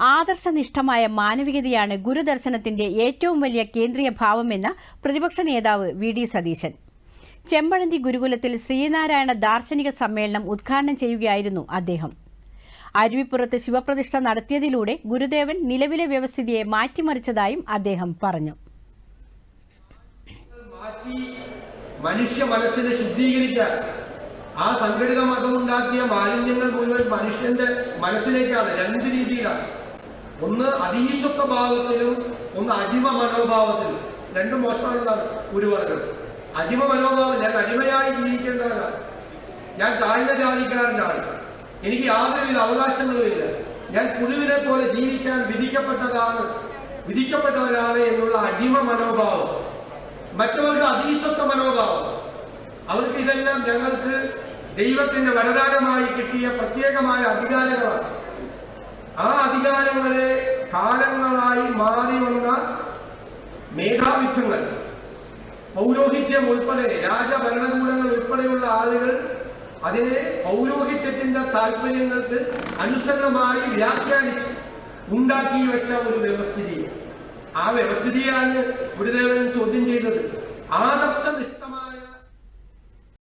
ആദർശനിഷ്ഠമായ മാനവികതയാണ് ഗുരുദർശനത്തിന്റെ ഏറ്റവും വലിയ കേന്ദ്രീയ ഭാവമെന്ന് പ്രതിപക്ഷ നേതാവ് വി ഡി സതീശൻ. ചെമ്പഴന്തി ഗുരുകുലത്തിൽ ശ്രീനാരായണ ദാർശനിക സമ്മേളനം ഉദ്ഘാടനം ചെയ്യുകയായിരുന്നു അദ്ദേഹം. അരുവിപ്പുറത്ത് ശിവപ്രതിഷ്ഠ നടത്തിയതിലൂടെ ഗുരുദേവൻ നിലവിലെ വ്യവസ്ഥിതിയെ മാറ്റിമറിച്ചതായും അദ്ദേഹം പറഞ്ഞു. മനുഷ്യ മനസ്സിനെ ശുദ്ധീകരിക്കാൻ ആ സംഘടിത മതം ഉണ്ടാക്കിയ മാലിന്യങ്ങൾ മുഴുവൻ മനുഷ്യന്റെ മനസ്സിലേക്കാണ് രണ്ട് രീതിയിലാണ്. ഒന്ന് അതീശത്വ ഭാവത്തിലും ഒന്ന് അടിമ മനോഭാവത്തിലും. രണ്ടും മോശമാണെന്നാണ് പറഞ്ഞത് അടിമ മനോഭാവം ഞാൻ അടിമയായി ജീവിക്കേണ്ടവനാണ് ഞാൻ താഴ്ന്ന ജാതിക്കാരനാണ്. എനിക്ക് യാതൊരുവിധ അവകാശങ്ങളുമില്ല. ഞാൻ പുഴുവിനെ പോലെ ജീവിക്കാൻ വിധിക്കപ്പെട്ടതാണ് വിധിക്കപ്പെട്ടവരാണ് എന്നുള്ള അടിമ മനോഭാവം. മറ്റവർക്ക് അതീശത്വ മനോഭാവം. അവർക്ക് ഇതെല്ലാം ഞങ്ങൾക്ക് ദൈവത്തിന്റെ വരദാനമായി കിട്ടിയ പ്രത്യേകമായ അധികാരങ്ങളാണ്. ആ അധികാരങ്ങളെ കാലങ്ങളായി മാറി വന്ന മേധാവിത്വങ്ങൾ പൗരോഹിത്യം ഉൾപ്പെടെ രാജഭരണകൂടങ്ങൾ ഉൾപ്പെടെയുള്ള ആളുകൾ അതിനെ പൗരോഹിത്യത്തിന്റെ താല്പര്യങ്ങൾക്ക് അനുസരണമായി വ്യാഖ്യാനിച്ച് ഉണ്ടാക്കി വെച്ച ഒരു വ്യവസ്ഥിതി ആ വ്യവസ്ഥിതിയാണ് ഗുരുദേവൻ ചോദ്യം ചെയ്തത്.